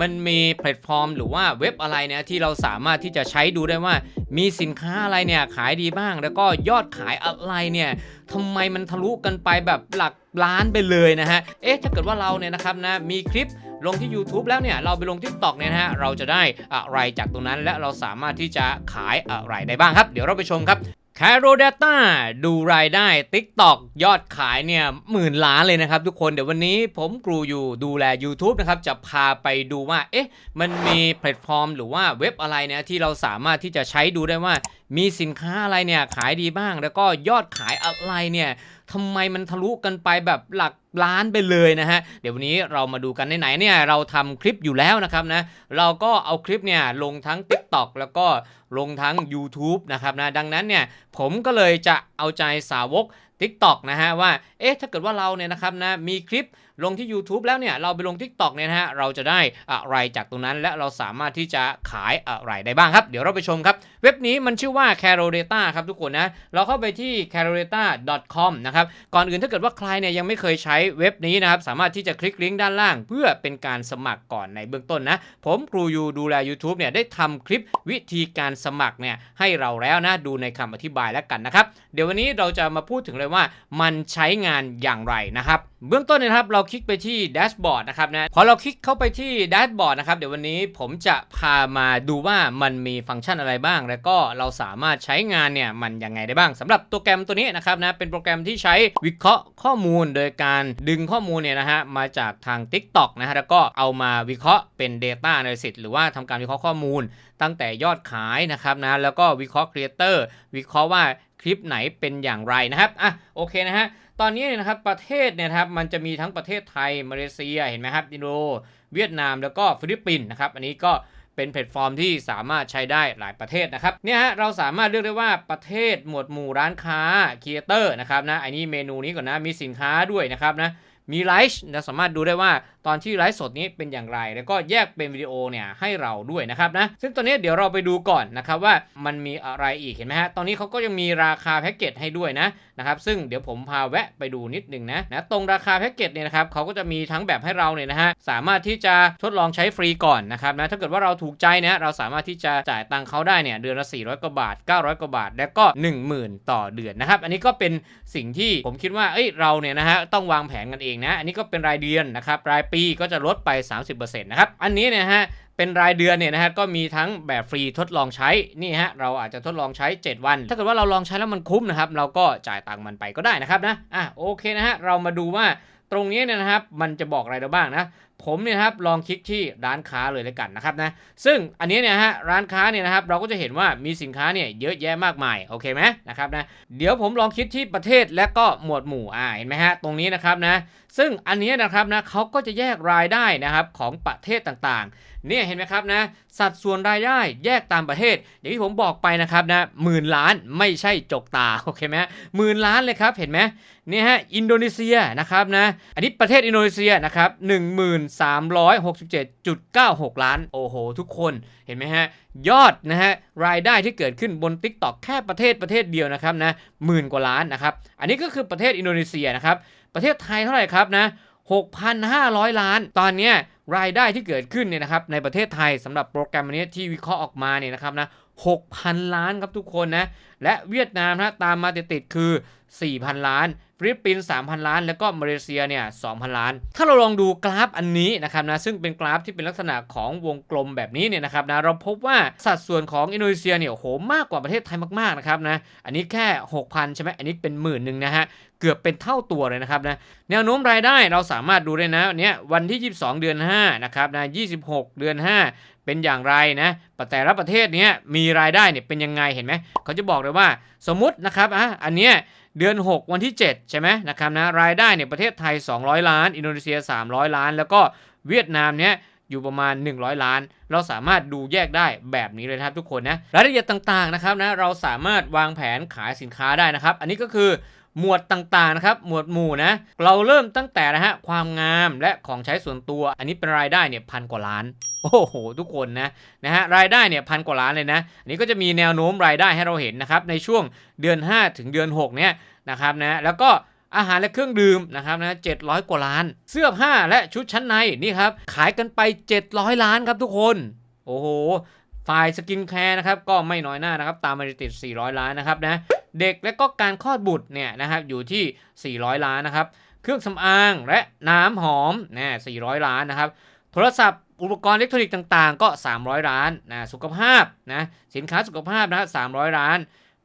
มันมีแพลตฟอร์ม หรือว่าเว็บอะไรเนี่ยที่เราสามารถที่จะใช้ดูได้ว่า มีสินค้าอะไรเนี่ยขายดีบ้าง แล้วก็ยอดขายอะไรเนี่ยทำไมมันทะลุกันไปแบบหลักล้านไปเลยนะฮะ เอ๊ะ ถ้าเกิดว่าเราเนี่ยนะครับนะ มีคลิปลงที่ YouTube แล้วเนี่ย เราไปลง TikTok เนี่ยนะฮะ เราจะได้อะไรจากตรงนั้น และเราสามารถที่จะขายอะไรได้บ้างครับ เดี๋ยวเราไปชมครับ c a r o Data ดูรายได้ TikTok ยอดขายเนี่ยหมื่นล้านเลยนะครับทุกคนเดี๋ยววันนี้ผมครูอยู่ดูแล YouTube นะครับ จะพาไปดูว่า เอ๊ะ มันมีแพลตฟอร์มหรือว่าเว็บอะไรเนี่ยที่เราสามารถที่จะใช้ดูได้ว่า มีสินค้าอะไรเนี่ยขายดีบ้าง แล้วก็ยอดขายอะไรเนี่ย ทำไมมันทะลุกันไปแบบหลักล้านไปเลยนะฮะ เดี๋ยววันนี้เรามาดูกันไหนๆเนี่ยเราทำคลิปอยู่แล้วนะครับนะ เราก็เอาคลิปเนี่ยลงทั้ง TikTok แล้วก็ลงทั้ง YouTube นะครับนะ ดังนั้นเนี่ยผมก็เลยจะเอาใจสาวก TikTok นะฮะว่าเอ๊ะถ้าเกิดว่าเราเนี่ยนะครับนะมีคลิปลงที่ YouTube แล้วเนี่ยเราไปลง TikTok เนี่ยนะฮะเราจะได้อะไรจากตรงนั้นและเราสามารถที่จะขายอะไรได้บ้างครับ เดี๋ยวเราไปชมครับ เว็บนี้มันชื่อว่า Caro Data ครับทุกคนนะ เราเข้าไปที่ carodata.com นะครับก่อนอื่นถ้าเกิดว่าใครเนี่ยยังไม่เคยใช้เว็บนี้นะครับสามารถที่จะคลิกลิงก์ด้านล่าง เพื่อเป็นการสมัครก่อนในเบื้องต้นนะ ผมครูยูดูแล YouTube เนี่ยได้ทำคลิปวิธีการสมัครเนี่ยให้เราแล้วนะดูในคำอธิบายแล้วกันนะครับเดี๋ยววันนี้เราจะมาพูดถึงเลยว่ามันใช้งานอย่างไรนะครับ เบื้องต้นนะครับเราคลิกไปที่แดชบอร์ดนะครับนะพอเราคลิกเข้าไปที่แดชบอร์ดนะครับเดี๋ยววันนี้ผมจะพามาดูว่ามันมีฟังก์ชันอะไรบ้าง แล้วก็เราสามารถใช้งานเนี่ยมันยังไงได้บ้างสำหรับโปรแกรมตัวนี้นะครับนะเป็นโปรแกรมที่ใช้วิเคราะห์ข้อมูล โดยการดึงข้อมูลเนี่ยนะฮะมาจากทาง TikTok นะฮะแล้วก็เอามาวิเคราะห์เป็น Data Analysis หรือว่าทำการวิเคราะห์ข้อมูล ตั้งแต่ยอดขายนะครับนะแล้วก็วิเคราะห์ครีเอเตอร์วิเคราะห์ว่า ลิปไหนเป็นอย่างไรนะครับอะโอเคนะฮะตอนนี้เนี่ยนะครับประเทศเนี่ยครับมันจะมีทั้งประเทศไทยมาเลเซียเห็นไหมครับอินโดเวียดนามแล้วก็ฟิลิปปินส์นะครับอันนี้ก็เป็นแพลตฟอร์มที่สามารถใช้ได้หลายประเทศนะครับเนี่ยฮะเราสามารถเลือกได้ว่าประเทศหมวดหมู่ร้านค้าครีเอเตอร์นะครับนะอันนี้เมนูนี้ก่อนนะมีสินค้าด้วยนะครับนะมีไลฟ์เราสามารถดูได้ว่า ตอนที่ไลฟ์สดนี้เป็นอย่างไร แล้วก็แยกเป็นวิดีโอเนี่ยให้เราด้วยนะครับนะซึ่งตอนนี้เดี๋ยวเราไปดูก่อนนะครับว่ามันมีอะไรอีกเห็นไหมฮะตอนนี้เขาก็ยังมีราคาแพ็กเกจให้ด้วยนะนะครับซึ่งเดี๋ยวผมพาแวะไปดูนิดนึงนะนะตรงราคาแพ็กเกจเนี่ยนะครับเขาก็จะมีทั้งแบบให้เราเนี่ยนะฮะสามารถที่จะทดลองใช้ฟรีก่อนนะครับนะถ้าเกิดว่าเราถูกใจนะเราสามารถที่จะจ่ายตังค์เขาได้เนี่ยเดือนละ 400 กว่าบาท 900 กว่าบาท แล้วก็ 10,000 ต่อเดือนนะครับ อันนี้ก็เป็นสิ่งที่ผมคิดว่าเอ้ยเราเนี่ยนะฮะต้องวางแผนกันเองนะ อันนี้ก็เป็นรายเดือนนะครับรายปีก็จะลดไป 30%นะครับ อันนี้เนี่ยฮะเป็นรายเดือนเนี่ยนะฮะก็มีทั้งแบบฟรีทดลองใช้นี่ฮะเราอาจจะทดลองใช้ 7 วัน ถ้าเกิดว่าเราลองใช้แล้วมันคุ้มนะครับ เราก็จ่ายตังค์มันไปก็ได้นะครับนะอะโอเคนะฮะเรามาดูว่า ตรงนี้เนี่ยนะครับมันจะบอกอะไรเราบ้างนะ ผมเนี่ยครับลองคลิกที่ร้านค้าเลยเลยกันนะครับนะซึ่งอันนี้เนี่ยฮะร้านค้าเนี่ยนะครับเราก็จะเห็นว่ามีสินค้าเนี่ยเยอะแยะมากมายโอเคไหมนะครับนะเดี๋ยวผมลองคลิกที่ประเทศและก็หมวดหมู่อ่าเห็นไหมฮะตรงนี้นะครับนะซึ่งอันนี้นะครับนะเขาก็จะแยกรายได้นะครับของประเทศต่างๆ เนี่ยเห็นไหมครับนะสัดส่วนรายได้แยกตามประเทศ อย่างที่ผมบอกไปนะครับนะหมื่นล้านไม่ใช่จกตาโอเคไหมหมื่นล้านเลยครับเห็นไหมเนี่ยฮะอินโดนีเซียนะครับนะอันนี้ประเทศอินโดนีเซียนะครับ1367.96 ล้าน โอ้โห ทุกคนเห็นไหมฮะยอดนะฮะรายได้ที่เกิดขึ้นบน TikTok แค่ประเทศประเทศเดียวนะครับนะหมื่นกว่าล้านนะครับอันนี้ก็คือประเทศอินโดนีเซียนะครับประเทศไทยเท่าไหร่ครับนะ 6,500 ล้าน ตอนนี้รายได้ที่เกิดขึ้นเนี่ยนะครับในประเทศไทยสำหรับโปรแกรมนี้ที่วิเคราะห์ออกมาเนี่ยนะครับนะ6,000 ล้านครับทุกคนนะ และเวียดนามนะตามมาติดๆคือ 4,000 ล้าน ฟิลิปปินส์ 3,000 ล้าน แล้วก็มาเลเซียเนี่ย 2,000 ล้าน ถ้าเราลองดูกราฟอันนี้นะครับนะ ซึ่งเป็นกราฟที่เป็นลักษณะของวงกลมแบบนี้เนี่ยนะครับนะ เราพบว่าสัดส่วนของอินโดนีเซียเนี่ยโอ้โหมากกว่าประเทศไทยมากๆนะครับนะ อันนี้แค่ 6,000 ใช่ไหมอันนี้เป็นหมื่นหนึ่งนะฮะเกือบเป็นเท่าตัวเลยนะครับนะแนวโน้มรายได้เราสามารถดูได้นะเนี่ยวันที่ 22 เดือน 5 นะครับนะ26 เดือน 5 เป็นอย่างไรนะแต่ละประเทศเนี้ยมีรายได้เนี่ยเป็นยังไงเห็นไหมเขาจะบอกเลยว่าสมมตินะครับอะอันเนี้ยเดือน 6 วันที่ 7 ใช่ไหมนะครับนะรายได้เนี่ยประเทศไทย 200 ล้าน อินโดนีเซีย 300 ล้าน แล้วก็เวียดนามเนี้ยอยู่ประมาณ 100 ล้าน เราสามารถดูแยกได้แบบนี้เลยครับทุกคนนะรายละเอียดต่างๆนะครับนะเราสามารถวางแผนขายสินค้าได้นะครับ อันนี้ก็คือ หมวดต่างๆนะครับหมวดหมู่นะเราเริ่มตั้งแต่นะฮะความงามและของใช้ส่วนตัว อันนี้เป็นรายได้เนี่ยพันกว่าล้าน โอ้โห ทุกคนนะนะฮะรายได้เนี่ยพันกว่าล้านเลยนะอันนี้ก็จะมีแนวโน้มรายได้ให้เราเห็นนะครับในช่วงเดือน 5 ถึงเดือน 6 เนี่ยนะครับนะแล้วก็อาหารและเครื่องดื่มนะครับนะ700กว่าล้าน เสื้อผ้าและชุดชั้นในนี่ครับขายกันไป 700 ล้านครับทุกคน โอ้โหฝ่ายสกินแคร์นะครับก็ไม่น้อยหน้านะครับตามมาติด 400 ล้านนะครับนะ เด็กและก็การคลอดบุตรเนี่ยนะครับอยู่ที่ 400 ล้านนะครับ เครื่องสำอางและน้ำหอมนะ400 ล้านนะครับ โทรศัพท์อุปกรณ์อิเล็กทรอนิกส์ต่างๆ ก็ 300 ล้านนะสุขภาพนะสินค้าสุขภาพนะ300 ล้าน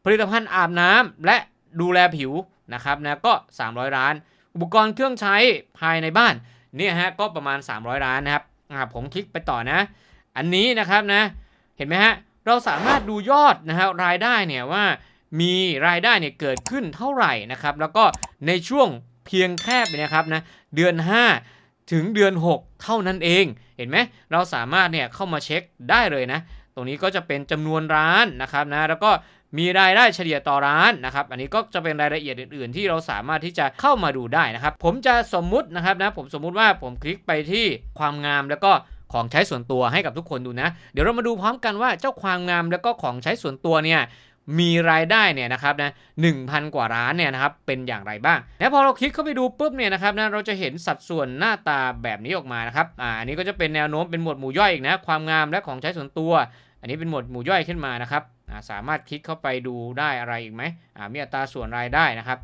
ผลิตภัณฑ์อาบน้ำและดูแลผิวนะครับนะก็ 300 ล้าน อุปกรณ์เครื่องใช้ภายในบ้านเนี่ยฮะก็ประมาณ 300 ล้านนะครับอ่าผมคลิกไปต่อนะ อันนี้นะครับนะเห็นไหมฮะเราสามารถดูยอดนะฮะรายได้เนี่ยว่า มีรายได้เนี่ยเกิดขึ้นเท่าไหร่นะครับ แล้วก็ในช่วงเพียงแค่นะครับนะเดือน 5 ถึงเดือน 6 เท่านั้นเอง เห็นไหมเราสามารถเนี่ยเข้ามาเช็คได้เลยนะ ตรงนี้ก็จะเป็นจำนวนร้านนะครับนะแล้วก็มีรายได้เฉลี่ยต่อร้านนะครับ อันนี้ก็จะเป็นรายละเอียดอื่น ๆ ที่เราสามารถที่จะเข้ามาดูได้นะครับ ผมจะสมมุตินะครับนะผมสมมุติว่าผมคลิกไปที่ความงามแล้วก็ของใช้ส่วนตัวให้กับทุกคนดูนะ เดี๋ยวเรามาดูพร้อมกันว่าเจ้าความงามแล้วก็ของใช้ส่วนตัวเนี่ย มีรายได้เนี่ยนะครับนะหนึ่งพันกว่าร้านเนี่ยนะครับเป็นอย่างไรบ้าง แล้วพอเราคลิกเข้าไปดูปุ๊บเนี่ยนะครับนะเราจะเห็นสัดส่วนหน้าตาแบบนี้ออกมานะครับอ่าอันนี้ก็จะเป็นแนวโน้มเป็นหมวดหมู่ย่อยอีกนะความงามและของใช้ส่วนตัว อันนี้เป็นหมวดหมู่ย่อยขึ้นมานะครับอ่าสามารถคลิกเข้าไปดูได้อะไรอีกไหมอ่ามีอัตราส่วนรายได้นะครับ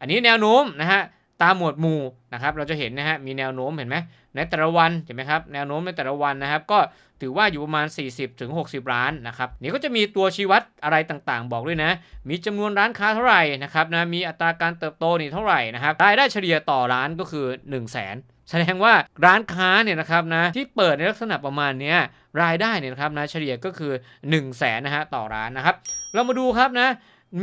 อันนี้แนวโน้มนะฮะตามหมวดหมู่นะครับเราจะเห็นนะฮะมีแนวโน้มเห็นไหม ในแต่ละวันเห็นไหมครับแนวโน้มในแต่ละวันนะครับก็ถือว่าอยู่ประมาณ 40ถึง60ล้านนะครับนี่ก็จะมีตัวชี้วัดอะไรต่างๆ บอกด้วยนะ มีจำนวนร้านค้าเท่าไหร่นะครับนะมีอัตราการเติบโตนี่เท่าไหร่นะครับรายได้เฉลี่ยต่อร้านก็คือ 1 0 0 0 0แสนแสดงว่าร้านค้าเนี่ยนะครับนะที่เปิดในลักษณะประมาณนี้รายได้เนี่ยนะครับนะเฉลี่ยก็คือ 1 0 0 0 0แสนนะฮะต่อร้านนะครับ เรามาดูครับนะ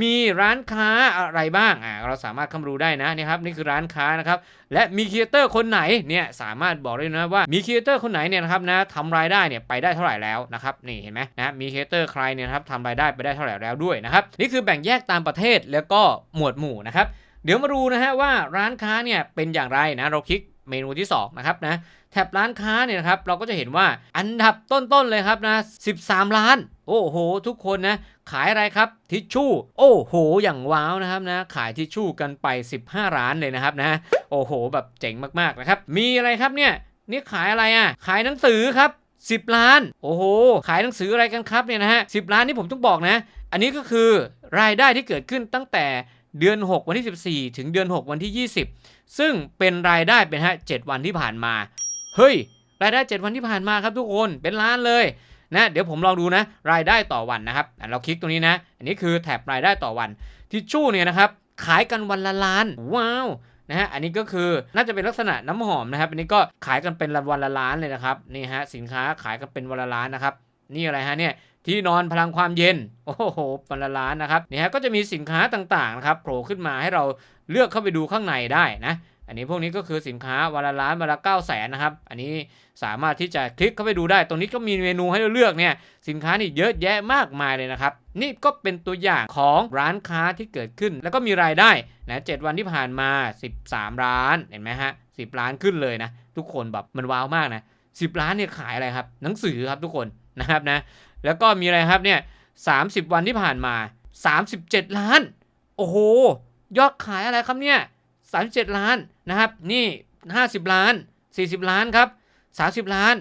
มีร้านค้าอะไรบ้างอ่าเราสามารถเข้ามาดูได้นะนี่ครับนี่คือร้านค้านะครับและมีครีเอเตอร์คนไหนเนี่ยสามารถบอกได้นะว่ามีครีเอเตอร์คนไหนเนี่ยนะครับนะทำรายได้เนี่ยไปได้เท่าไหร่แล้วนะครับนี่เห็นไหมนะมีครีเอเตอร์ใครเนี่ยครับทำรายได้ไปได้เท่าไหร่แล้วด้วยนะครับนี่คือแบ่งแยกตามประเทศแล้วก็หมวดหมู่นะครับเดี๋ยวมาดูนะฮะว่าร้านค้าเนี่ยเป็นอย่างไรนะเราคลิกเมนูที่2นะครับนะแท็บร้านค้าเนี่ยนะครับเราก็จะเห็นว่าอันดับต้นๆเลยครับนะ13 ล้าน โอ้โห ทุกคนนะ ขายอะไรครับ ทิชชู่ โอ้โห อย่างว้าวนะครับนะ ขายทิชชู่กันไป 15 ร้านเลยนะครับนะ โอ้โห แบบเจ๋งมากๆนะครับ มีอะไรครับเนี่ย นี่ขายอะไรอะ ขายหนังสือครับ10 ล้าน โอ้โห ขายหนังสืออะไรกันครับเนี่ยนะฮะสิล้านนี่ผมต้องบอกนะ อันนี้ก็คือรายได้ที่เกิดขึ้นตั้งแต่เดือน 6 วันที่ 14 ถึงเดือน 6 วันที่ 20 ซึ่งเป็นรายได้เป็นฮะ7วันที่ผ่านมา เฮ้ย รายได้ 7 วันที่ผ่านมาครับทุกคน เป็นล้านเลย นะเดี๋ยวผมลองดูนะรายได้ต่อวันนะครับอะเราคลิกตรงนี้นะ อันนี้คือแถบรายได้ต่อวันทิชชู่เนี่ยนะครับขายกันวันละล้านว้าวนะฮะอันนี้ก็คือน่าจะเป็นลักษณะน้ำหอมนะครับอันนี้ก็ขายกันเป็นวันละล้านเลยนะครับนี่ฮะสินค้าขายกันเป็นวันละล้านนะครับนี่อะไรฮะเนี่ยที่นอนพลังความเย็นโอ้โหวันละล้านนะครับนี่ฮะก็จะมีสินค้าต่างๆนะครับโผล่ขึ้นมาให้เราเลือกเข้าไปดูข้างในได้นะ อันนี้พวกนี้ก็คือสินค้าวันละล้านวันละเก้าแสนนะครับ อันนี้สามารถที่จะคลิกเข้าไปดูได้ ตรงนี้ก็มีเมนูให้เราเลือกเนี่ย สินค้านี่เยอะแยะมากมายเลยนะครับ นี่ก็เป็นตัวอย่างของร้านค้าที่เกิดขึ้น แล้วก็มีรายได้นะเวันที่ผ่านมา 13ล้าน เห็นไหมฮะ10ล้านขึ้นเลยนะ ทุกคนแบบมันว้าวมากนะ10ล้านเนี่ยขายอะไรครับ หนังสือครับทุกคนนะครับนะ แล้วก็มีอะไรครับเนี่ย30วันที่ผ่านมา 37 ล้าน โอ้โห ยอดขายอะไรครับเนี่ย37 ล้าน นะครับนี่ 50 ล้าน 40 ล้านครับ30 ล้าน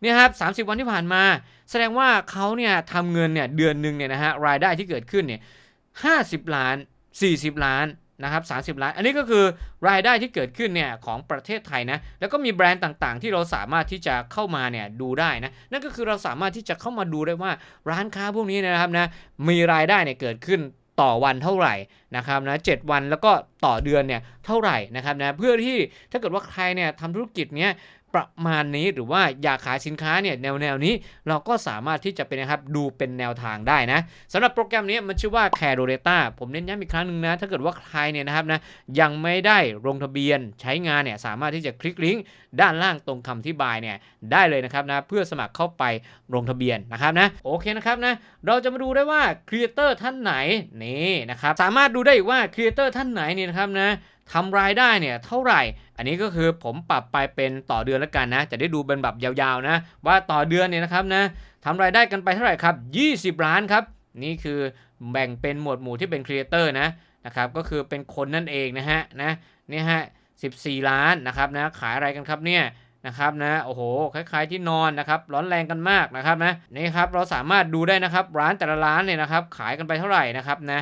เนี่ยครับ30 วันที่ผ่านมา แสดงว่าเขาเนี่ยทำเงินเนี่ยเดือนหนึ่งเนี่ยนะฮะรายได้ที่เกิดขึ้นเนี่ย50 ล้าน 40 ล้านนะครับ30 ล้าน อันนี้ก็คือรายได้ที่เกิดขึ้นเนี่ยของประเทศไทยนะ แล้วก็มีแบรนด์ต่างๆ ที่เราสามารถที่จะเข้ามาเนี่ยดูได้นะ นั่นก็คือเราสามารถที่จะเข้ามาดูได้ว่าร้านค้าพวกนี้นะครับนะ มีรายได้เนี่ยเกิดขึ้น ต่อวันเท่าไหร่นะครับนะเวันแล้วก็ต่อเดือนเนี่ยเท่าไหร่นะครับนะเพื่อที่ถ้าเกิดว่าใครเนี่ยทำธุรกิจเนี้ย ประมาณนี้หรือว่าอยากขายสินค้าเนี่ยแนวแนวนี้เราก็สามารถที่จะเป็นนะครับดูเป็นแนวทางได้นะสำหรับโปรแกรมนี้มันชื่อว่า c a r o Data ผมเน้นย้ำอีกครั้งหนึ่งนะ ถ้าเกิดว่าใครเนี่ยนะครับนะยังไม่ได้ลงทะเบียนใช้งานเนี่ยสามารถที่จะคลิกลิงก์ด้านล่างตรงคำที่บายเนี่ยได้เลยนะครับนะเพื่อสมัครเข้าไปลงทะเบียนนะครับนะโอเคนะครับนะเราจะมาดูได้ว่าครีเอเตอร์ท่านไหนนี่นะครับสามารถดูได้อีกว่าครีเอเตอร์ท่านไหนเนี่ยนะครับนะ ทำรายได้เนี่ยเท่าไหร่ อันนี้ก็คือผมปรับไปเป็นต่อเดือนแล้วกันนะ จะได้ดูเป็นแบบยาวๆนะ ว่าต่อเดือนเนี่ยนะครับนะทำรายได้กันไปเท่าไหร่ครับ 20 ล้านครับ นี่คือแบ่งเป็นหมวดหมู่ที่เป็นครีเอเตอร์นะนะครับ ก็คือเป็นคนนั่นเองนะฮะนะนี่ฮะ14 ล้านนะครับนะขายอะไรกันครับเนี่ยนะครับนะโอ้โหคล้ายๆที่นอนนะครับร้อนแรงกันมากนะครับนะนี่ครับเราสามารถดูได้นะครับร้านแต่ละร้านเนี่ยนะครับขายกันไปเท่าไหร่นะครับนะ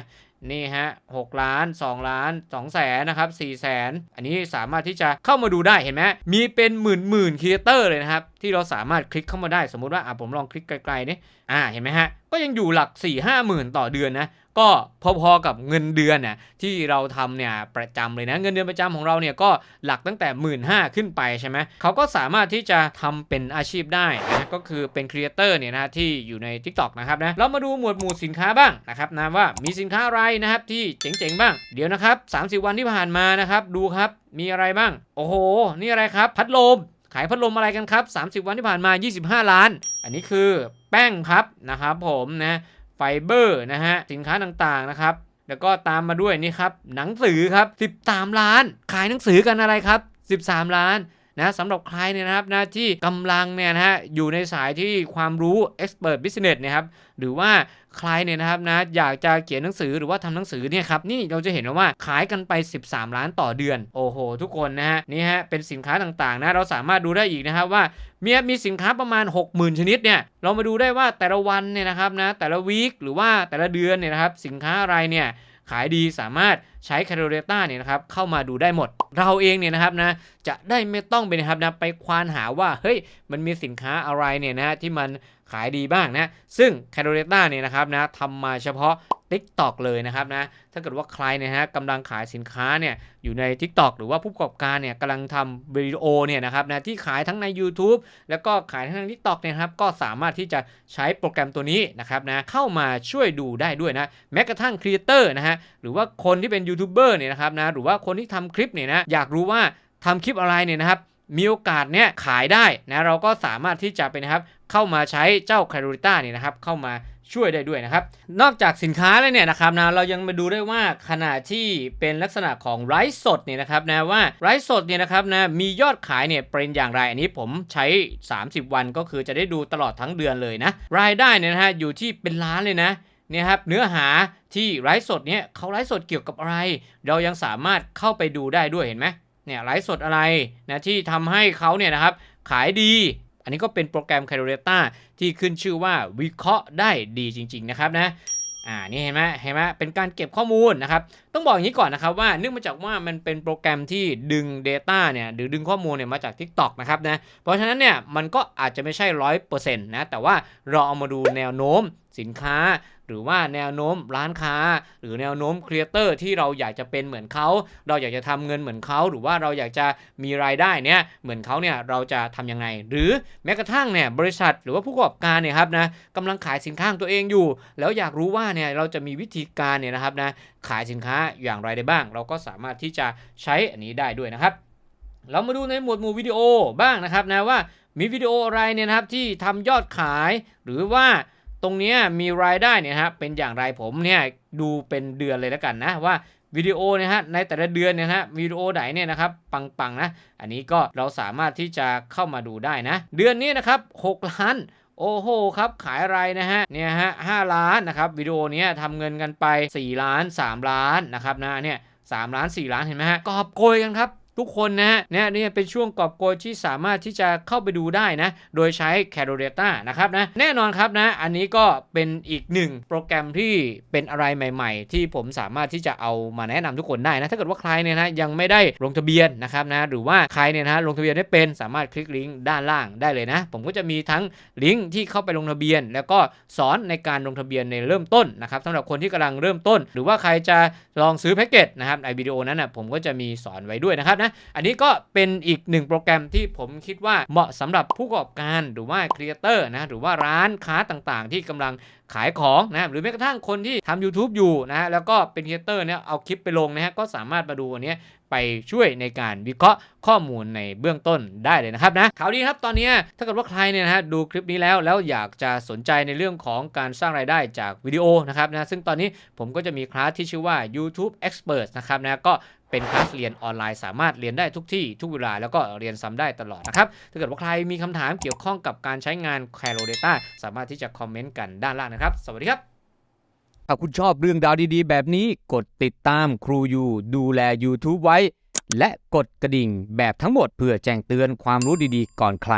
นี่ฮะ6ล้าน 2 ล้าน2แสนนะครับ4แสนอันนี้สามารถที่จะเข้ามาดูได้เห็นไหมมีเป็นหมื่นหมื่นครีเอเตอร์เลยนะครับ ที่เราสามารถคลิกเข้ามาได้สมมุติว่าอะผมลองคลิกไกลๆนี่อ่าเห็นไหมฮะก็ยังอยู่หลัก4 5หมื่นต่อเดือนนะ ก็พอๆกับเงินเดือนน่ะที่เราทำเนี่ยประจำเลยนะเงินเดือนประจำของเราเนี่ยก็หลักตั้งแต่ 1 5ื่นขึ้นไปใช่ไหมเขาก็สามารถที่จะทำเป็นอาชีพได้นะก็คือเป็นครีเอเตอร์เนี่ยนะที่อยู่ใน TikTok นะครับนะเรามาดูหมวดหมู่สินค้าบ้างนะครับนะว่ามีสินค้าอะไรนะครับที่เจ๋งๆบ้างเดี๋ยวนะครับ 30 วันที่ผ่านมานะครับดูครับมีอะไรบ้าง โอ้โห นี่อะไรครับ พัดลมขายพัดลมอะไรกันครับ 30 วันที่ผ่านมา 25 ล้าน อันนี้คือแป้งครับนะครับผมนะ ไฟเบอร์นะฮะ สินค้าต่างๆนะครับ แล้วก็ตามมาด้วยนี่ครับ หนังสือครับ 13 ล้าน ขายหนังสือกันอะไรครับ 13 ล้านนะสำหรับใครเนี่ยนะครับนะที่กำลังเนี่ยนะฮะอยู่ในสายที่ความรู้ expert business นะครับหรือว่า ใครเนี่ยนะครับนะอยากจะเขียนหนังสือหรือว่าทำหนังสือเนี่ยครับนี่เราจะเห็นว่าขายกันไป 13 ล้านต่อเดือน โอ้โห ทุกคนนะฮะนี่ฮะเป็นสินค้าต่างๆนะเราสามารถดูได้อีกนะครับว่ามีมีสินค้าประมาณ 60,000 ชนิดเนี่ยเรามาดูได้ว่าแต่ละวันเนี่ยนะครับนะแต่ละวีคหรือว่าแต่ละเดือนเนี่ยนะครับสินค้าอะไรเนี่ยขายดีสามารถใช้แคล o เ a ต้าเนี่ยนะครับเข้ามาดูได้หมด เราเองเนี่ยนะครับนะจะได้ไม่ต้องไปนะครับนะไปควานหาว่าเฮ้ยมันมีสินค้าอะไรเนี่ยนะที่มัน ขายดีบ้างนะ ซึ่งแคล o เ a ต้าเนี่ยนะครับนะทำมาเฉพาะ TikTok เลยนะครับนะ ถ้าเกิดว่าใครเนี่ยฮะกำลังขายสินค้าเนี่ยอยู่ใน TikTok หรือว่าผู้ประกอบการเนี่ยกำลังทำวิดีโอเนี่ยนะครับนะที่ขายทั้งใน YouTube แล้วก็ขายทั้งใน TikTok เนี่ยครับก็สามารถที่จะใช้โปรแกรมตัวนี้นะครับนะเข้ามาช่วยดูได้ด้วยนะแม้กระทั่งครีเอเตอร์นะฮะหรือว่าคนที่เป็นยูทูบเบอร์เนี่ยนะครับนะหรือว่าคนที่ทำคลิปเนี่ยนะอยากรู้ว่าทำคลิปอะไรเนี่ยนะครับ มีโอกาสเนี่ยขายได้นะเราก็สามารถที่จะเป็นนะครับเข้ามาใช้เจ้า c a r o l i t a เนี่ยนะครับเข้ามาช่วยได้ด้วยนะครับ นอกจากสินค้าแล้วเนี่ยนะครับนะเรายังมาดูได้ว่าขณะที่เป็นลักษณะของไร้สดเนี่ยนะครับนะว่าไร้สดเนี่ยนะครับนะมียอดขายเนี่ยเป็นอย่างไรอันนี้ผมใช้ 30 วันก็คือจะได้ดูตลอดทั้งเดือนเลยนะรายได้เนี่ยนะฮะอยู่ที่เป็นล้านเลยนะเนี่ยครับเนื้อหาที่ไร้สดเนี่ยเขาไร้สดเกี่ยวกับอะไร เรายังสามารถเข้าไปดูได้ด้วยเห็นไหม เนี่ยไลฟ์สดอะไรนะที่ทำให้เขาเนี่ยนะครับขายดี อันนี้ก็เป็นโปรแกรม c a l o r a t a ที่ขึ้นชื่อว่าวิเคราะห์ได้ดีจริง ๆ นะครับนะอ่านี่เห็นไหมเห็นไหมเป็นการเก็บข้อมูลนะครับ ต้องบอกอย่างนี้ก่อนนะครับว่าเนื่องมาจากว่ามันเป็นโปรแกรมที่ดึง Data เนี่ยหรือดึงข้อมูลเนี่ยมาจาก TikTok นะครับนะเพราะฉะนั้นเนี่ยมันก็อาจจะไม่ใช่ร้อยเปอร์เซ็นต์นะแต่ว่าเราเอามาดูแนวโน้มสินค้า หรือว่าแนวโน้มร้านค้า หรือแนวโน้มครีเอเตอร์ที่เราอยากจะเป็นเหมือนเขา เราอยากจะทำเงินเหมือนเขา หรือว่าเราอยากจะมีรายได้เนี่ยเหมือนเขาเนี่ยเราจะทำยังไง หรือแม้กระทั่งเนี่ยบริษัทหรือว่าผู้ประกอบการเนี่ยครับนะกำลังขายสินค้าของตัวเองอยู่ แล้วอยากรู้ว่าเนี่ยเราจะมีวิธีการเนี่ยนะครับนะขายสินค้าอย่างไรได้บ้าง เราก็สามารถที่จะใช้อันนี้ได้ด้วยนะครับ เรามาดูในหมวดหมู่วิดีโอบ้างนะครับนะว่ามีวิดีโออะไรเนี่ยนะครับที่ทำยอดขายหรือว่า ตรงนี้มีรายได้เนี่ยนะครับเป็นอย่างไรผมเนี่ยดูเป็นเดือนเลยแล้วกันนะว่าวิดีโอเนี่ยฮะในแต่ละเดือนเนี่ยฮะวิดีโอไหนเนี่ยนะครับปังๆนะ อันนี้ก็เราสามารถที่จะเข้ามาดูได้นะ เดือนนี้นะครับ6ล้านโอ้โหครับขายอะไรนะฮะเนี่ยฮะห้าล้านนะครับวิดีโอเนี้ยทำเงินกันไป 4 ล้าน 3 ล้านนะครับนะเนี่ยสามล้าน 4 ล้านเห็นไหมฮะกอบโกยกันครับ ทุกคนนะฮะเนี่ยนี่เป็นช่วงกอบโกยที่สามารถที่จะเข้าไปดูได้นะ โดยใช้ c a l o r a t a นะครับนะแน่นอนครับนะ อันนี้ก็เป็นอีกหนึ่งโปรแกรมที่เป็นอะไรใหม่ๆ ที่ผมสามารถที่จะเอามาแนะนำทุกคนได้นะ ถ้าเกิดว่าใครเนี่ยนะยังไม่ได้ลงทะเบียนนะครับนะหรือว่าใครเนี่ยนะลงทะเบียนได้เป็นสามารถคลิกลิงก์ด้านล่างได้เลยนะ ผมก็จะมีทั้งลิงก์ที่เข้าไปลงทะเบียน แล้วก็สอนในการลงทะเบียนในเริ่มต้นนะครับสำหรับคนที่กำลังเริ่มต้น หรือว่าใครจะลองซื้อแพ็กเกจนะครับในวิดีโอนั้นนะผมก็จะมีสอนไว้ด้วยนะครับนะอันนี้ก็เป็นอีกหนึ่งโปรแกรมที่ผมคิดว่าเหมาะสำหรับผู้ประกอบการหรือว่าครีเอเตอร์นะหรือว่าร้านค้าต่างๆ ที่กำลังขายของนะหรือแม้กระทั่งคนที่ทำ YouTube อยู่นะแล้วก็เป็นครีเอเตอร์เนี่ยเอาคลิปไปลงนะฮะก็สามารถมาดูอันเนี้ยไปช่วยในการวิเคราะห์ข้อมูลในเบื้องต้นได้เลยนะครับนะข่าวดีครับตอนนี้ถ้าเกิดว่าใครเนี่ยนะฮะดูคลิปนี้แล้วแล้วอยากจะสนใจในเรื่องของการสร้างรายได้จากวิดีโอนะครับนะซึ่งตอนนี้ผมก็จะมีคลาสที่ชื่อว่า YouTube Experts นะครับนะก็ เป็นคลาสเรียนออนไลน์ สามารถเรียนได้ทุกที่ทุกเวลาแล้วก็เรียนซ้ำได้ตลอดนะครับ ถ้าเกิดว่าใครมีคำถามเกี่ยวข้องกับการใช้งาน c a l o Data สามารถที่จะคอมเมนต์กันด้านล่างนะครับ สวัสดีครับ ถ้าคุณชอบเรื่องราวดีๆ แบบนี้กดติดตามครูยูดูแล YouTube ไว้ และกดกระดิ่งแบบทั้งหมดเพื่อแจ้งเตือนความรู้ดีๆ ก่อนใคร